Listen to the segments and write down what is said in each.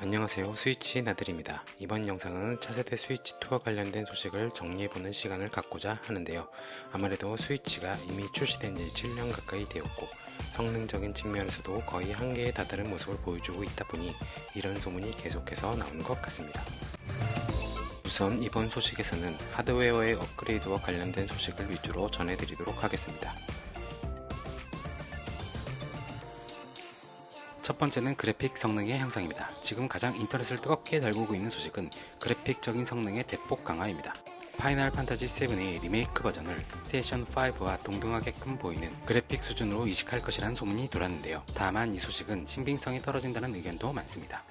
안녕하세요. 스위치 나들입니다. 이번 영상은 차세대 스위치2와 관련된 소식을 정리해보는 시간을 갖고자 하는데요. 아무래도 스위치가 이미 출시된 지 7년 가까이 되었고 성능적인 측면에서도 거의 한계에 다다른 모습을 보여주고 있다 보니 이런 소문이 계속해서 나오는 것 같습니다. 우선 이번 소식에서는 하드웨어의 업그레이드와 관련된 소식을 위주로 전해드리도록 하겠습니다 첫 번째는 그래픽 성능의 향상입니다. 지금 가장 인터넷을 뜨겁게 달구고 있는 소식은 그래픽적인 성능의 대폭 강화입니다. 파이널 판타지 7의 리메이크 버전을 스테이션 5와 동등하게끔 보이는 그래픽 수준으로 이식할 것이라는 소문이 돌았는데요. 다만 이 소식은 신빙성이 떨어진다는 의견도 많습니다.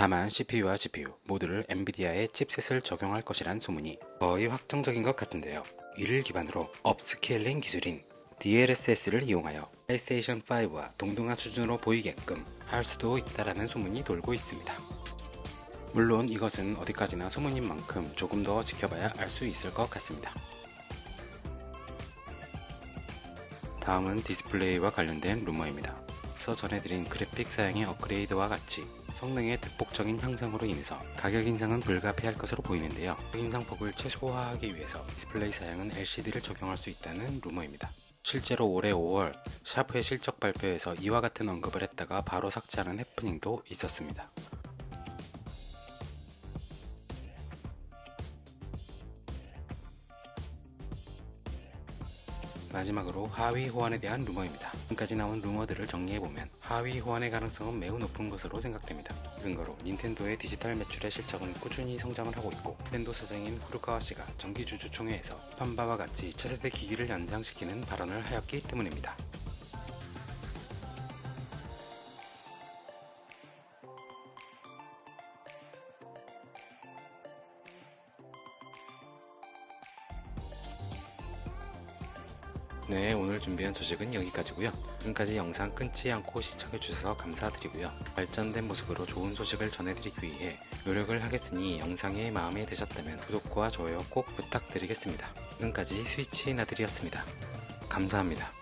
다만 CPU와 GPU 모두를 엔비디아의 칩셋을 적용할 것이란 소문이 거의 확정적인 것 같은데요. 이를 기반으로 업스케일링 기술인 DLSS를 이용하여 플레이스테이션 5와 동등한 수준으로 보이게끔 할 수도 있다라는 소문이 돌고 있습니다. 물론 이것은 어디까지나 소문인 만큼 조금 더 지켜봐야 알 수 있을 것 같습니다. 다음은 디스플레이와 관련된 루머입니다. 앞서 전해드린 그래픽 사양의 업그레이드와 같이 성능의 대폭적인 향상으로 인해서 가격 인상은 불가피할 것으로 보이는데요. 인상폭을 최소화하기 위해서 디스플레이 사양은 LCD를 적용할 수 있다는 루머입니다. 실제로 올해 5월 샤프의 실적 발표에서 이와 같은 언급을 했다가 바로 삭제하는 해프닝도 있었습니다. 마지막으로 하위 호환에 대한 루머입니다. 지금까지 나온 루머들을 정리해보면 하위 호환의 가능성은 매우 높은 것으로 생각됩니다. 이 근거로 닌텐도의 디지털 매출의 실적은 꾸준히 성장을 하고 있고 닌텐도 사장인 후르카와 씨가 정기주주총회에서 판바와 같이 차세대 기기를 연상시키는 발언을 하였기 때문입니다. 네, 오늘 준비한 소식은 여기까지고요. 지금까지 영상 끊지 않고 시청해주셔서 감사드리고요. 발전된 모습으로 좋은 소식을 전해드리기 위해 노력을 하겠으니 영상이 마음에 드셨다면 구독과 좋아요 꼭 부탁드리겠습니다. 지금까지 스위치 나들이었습니다. 감사합니다.